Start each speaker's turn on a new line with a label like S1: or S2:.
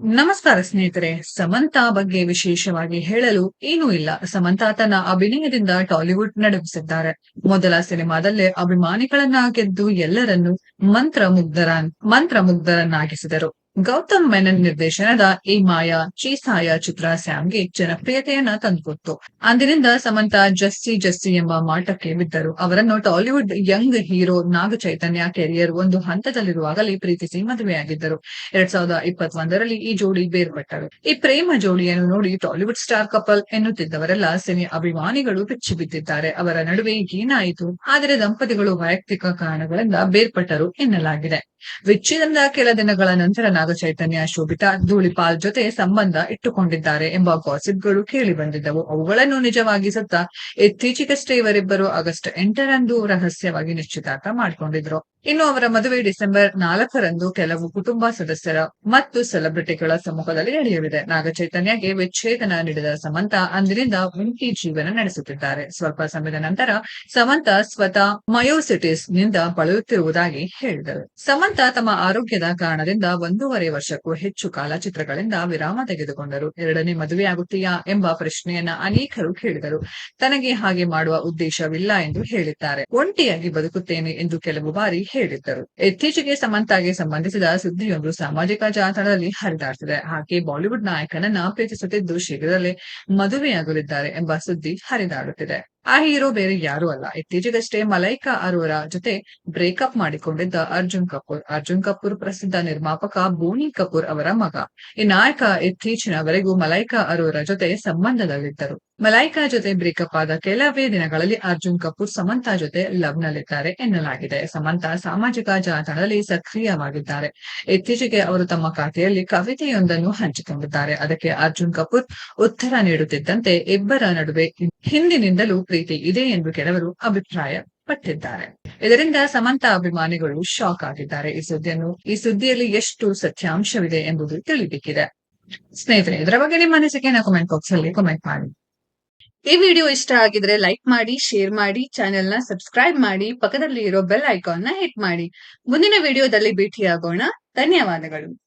S1: ನಮಸ್ಕಾರ ಸ್ನೇಹಿತರೆ, ಸಮಂತಾ ಬಗ್ಗೆ ವಿಶೇಷವಾಗಿ ಹೇಳಲು ಏನೂ ಇಲ್ಲ. ಸಮಂತಾ ತನ್ನ ಅಭಿನಯದಿಂದ ಟಾಲಿವುಡ್ ನಡೆಸಿದ್ದಾರೆ ಮೊದಲ ಸಿನಿಮಾದಲ್ಲೇ ಅಭಿಮಾನಿಗಳನ್ನ ಗೆದ್ದು ಎಲ್ಲರನ್ನೂ ಮಂತ್ರ ಮುಗ್ಧರ ಮಂತ್ರ ಮುಗ್ಧರನ್ನಾಗಿಸಿದರು ಗೌತಮ್ ಮೆನನ್ ನಿರ್ದೇಶನದ ಈ ಮಾಯಾ ಚೀಸಾಯ ಚಿತ್ರ ಸ್ಯಾಮ್ಗೆ ಜನಪ್ರಿಯತೆಯನ್ನ ತಂದುಕೊಟ್ಟು ಅಂದಿನಿಂದ ಸಮಂತ ಜಸ್ಸಿ ಜಸ್ಸಿ ಎಂಬ ಮಾಟಕ್ಕೆ ಬಿದ್ದರು. ಅವರನ್ನು ಟಾಲಿವುಡ್ ಯಂಗ್ ಹೀರೋ ನಾಗ ಚೈತನ್ಯ ಕೆರಿಯರ್ ಒಂದು ಹಂತದಲ್ಲಿರುವಾಗಲೇ ಪ್ರೀತಿಸಿ ಮದುವೆಯಾಗಿದ್ದರು. ಎರಡ್ ಸಾವಿರದ ಇಪ್ಪತ್ತೊಂದರಲ್ಲಿ ಈ ಜೋಡಿ ಬೇರ್ಪಟ್ಟರು. ಈ ಪ್ರೇಮ ಜೋಡಿಯನ್ನು ನೋಡಿ ಟಾಲಿವುಡ್ ಸ್ಟಾರ್ ಕಪಲ್ ಎನ್ನುತ್ತಿದ್ದವರೆಲ್ಲ ಸಿನಿ ಅಭಿಮಾನಿಗಳು ಬೆಚ್ಚಿ ಬಿದ್ದಿದ್ದಾರೆ. ಅವರ ನಡುವೆ ಏನಾಯಿತು ಆದರೆ ದಂಪತಿಗಳು ವೈಯಕ್ತಿಕ ಕಾರಣಗಳಿಂದ ಬೇರ್ಪಟ್ಟರು ಎನ್ನಲಾಗಿದೆ. ವಿಚ್ಛೇದನದ ಕೆಲ ದಿನಗಳ ನಂತರ ನಾಗ ಚೈತನ್ಯ ಶೋಭಿತಾ ಧೂಳಿಪಾಲ್ ಜೊತೆ ಸಂಬಂಧ ಇಟ್ಟುಕೊಂಡಿದ್ದಾರೆ ಎಂಬ ಗಾಸಿಪ್ಗಳು ಕೇಳಿ ಬಂದಿದ್ದವು ಅವುಗಳನ್ನು ನಿಜವಾಗಿಸುತ್ತಾ ಇತ್ತೀಚೆಗಷ್ಟೇ ಇವರಿಬ್ಬರು ಆಗಸ್ಟ್ ಎಂಟರಂದು ರಹಸ್ಯವಾಗಿ ನಿಶ್ಚಿತಾರ್ಥ ಮಾಡಿಕೊಂಡಿದ್ರು. ಇನ್ನು ಅವರ ಮದುವೆ ಡಿಸೆಂಬರ್ ನಾಲ್ಕರಂದು ಕೆಲವು ಕುಟುಂಬ ಸದಸ್ಯರ ಮತ್ತು ಸೆಲೆಬ್ರಿಟಿಗಳ ಸಮ್ಮುಖದಲ್ಲಿ ನಡೆಯಲಿದೆ. ನಾಗಚೈತನ್ಯಗೆ ವಿಚ್ಛೇದನ ನೀಡಿದ ಸಮಂತ ಅಂದಿನಿಂದ ಒಂಟಿ ಜೀವನ ನಡೆಸುತ್ತಿದ್ದಾರೆ. ಸ್ವಲ್ಪ ಸಮಯದ ನಂತರ ಸಮಂತ ಸ್ವತಃ ಮಯೋಸಿಟಿಸ್ನಿಂದ ಬಳಲುತ್ತಿರುವುದಾಗಿ ಹೇಳಿದರು. ಸಮಂತ ತಮ್ಮ ಆರೋಗ್ಯದ ಕಾರಣದಿಂದ ಒಂದೂವರೆ ವರ್ಷಕ್ಕೂ ಹೆಚ್ಚು ಕಾಲ ಚಿತ್ರಗಳಿಂದ ವಿರಾಮ ತೆಗೆದುಕೊಂಡರು. ಎರಡನೇ ಮದುವೆಯಾಗುತ್ತೀಯಾ ಎಂಬ ಪ್ರಶ್ನೆಯನ್ನ ಅನೇಕರು ಕೇಳಿದರು. ತನಗೆ ಹಾಗೆ ಮಾಡುವ ಉದ್ದೇಶವಿಲ್ಲ ಎಂದು ಹೇಳಿದ್ದಾರೆ. ಒಂಟಿಯಾಗಿ ಬದುಕುತ್ತೇನೆ ಎಂದು ಕೆಲವು ಬಾರಿ ಹೇಳಿದ್ದರು. ಇತ್ತೀಚೆಗೆ ಸಮಂತಾಗೆ ಸಂಬಂಧಿಸಿದ ಸುದ್ದಿಯೊಂದು ಸಾಮಾಜಿಕ ಜಾಲತಾಣದಲ್ಲಿ ಹರಿದಾಡ್ತಿದೆ. ಹಾಗೆ ಬಾಲಿವುಡ್ ನಾಯಕನನ್ನ ಪ್ರೀತಿಸುತ್ತಿದ್ದು ಶೀಘ್ರದಲ್ಲೇ ಮದುವೆಯಾಗಲಿದ್ದಾರೆ ಎಂಬ ಸುದ್ದಿ ಹರಿದಾಡುತ್ತಿದೆ. ಆ ಹೀರೋ ಬೇರೆ ಯಾರು ಅಲ್ಲ. ಇತ್ತೀಚೆಗಷ್ಟೇ ಮಲೈಕಾ ಅರೋರಾ ಜೊತೆ ಬ್ರೇಕಪ್ ಮಾಡಿಕೊಂಡಿದ್ದ ಅರ್ಜುನ್ ಕಪೂರ್. ಅರ್ಜುನ್ ಕಪೂರ್ ಪ್ರಸಿದ್ಧ ನಿರ್ಮಾಪಕ ಬೋನಿ ಕಪೂರ್ ಅವರ ಮಗ. ಈ ನಾಯಕ ಇತ್ತೀಚಿನವರೆಗೂ ಮಲೈಕಾ ಅರೋರಾ ಜೊತೆ ಸಂಬಂಧದಲ್ಲಿದ್ದರು. ಮಲೈಕಾ ಜೊತೆ ಬ್ರೇಕಪ್ ಆದ ಕೆಲವೇ ದಿನಗಳಲ್ಲಿ ಅರ್ಜುನ್ ಕಪೂರ್ ಸಮಂತಾ ಜೊತೆ ಲವ್ ನಲ್ಲಿದ್ದಾರೆ ಎನ್ನಲಾಗಿದೆ. ಸಮಂತಾ ಸಾಮಾಜಿಕ ಜಾಲತಾಣದಲ್ಲಿ ಸಕ್ರಿಯವಾಗಿದ್ದಾರೆ. ಇತ್ತೀಚೆಗೆ ಅವರು ತಮ್ಮ ಖಾತೆಯಲ್ಲಿ ಕವಿತೆಯೊಂದನ್ನು ಹಂಚಿಕೊಂಡಿದ್ದಾರೆ. ಅದಕ್ಕೆ ಅರ್ಜುನ್ ಕಪೂರ್ ಉತ್ತರ ನೀಡುತ್ತಿದ್ದಂತೆ ಇಬ್ಬರ ನಡುವೆ ಹಿಂದಿನಿಂದಲೂ ಪ್ರೀತಿ ಇದೆ ಎಂದು ಕೆಲವರು ಅಭಿಪ್ರಾಯ ಪಟ್ಟಿದ್ದಾರೆ ಇದರಿಂದ ಸಮಂತ ಅಭಿಮಾನಿಗಳು ಶಾಕ್ ಆಗಿದ್ದಾರೆ. ಈ ಸುದ್ದಿಯನ್ನು, ಈ ಸುದ್ದಿಯಲ್ಲಿ ಎಷ್ಟು ಸತ್ಯಾಂಶವಿದೆ ಎಂಬುದು ತಿಳಿಬೇಕಿದೆ. ಸ್ನೇಹಿತರೆ, ಇದರ ಬಗ್ಗೆ ನಿಮ್ಮ ಅನಿಸಿಕೆನ ಕಮೆಂಟ್ ಬಾಕ್ಸ್ ಅಲ್ಲಿ ಕಮೆಂಟ್ ಮಾಡಿ. ಈ ವಿಡಿಯೋ ಇಷ್ಟ ಆಗಿದ್ರೆ ಲೈಕ್ ಮಾಡಿ ಶೇರ್ ಮಾಡಿ ಚಾನೆಲ್ನ ಸಬ್ಸ್ಕ್ರೈಬ್ ಮಾಡಿ ಪಕ್ಕದಲ್ಲಿ ಇರೋ ಬೆಲ್ ಐಕಾನ್ನ ಹಿಟ್ ಮಾಡಿ. ಮುಂದಿನ ವಿಡಿಯೋದಲ್ಲಿ ಭೇಟಿಯಾಗೋಣ. ಧನ್ಯವಾದಗಳು.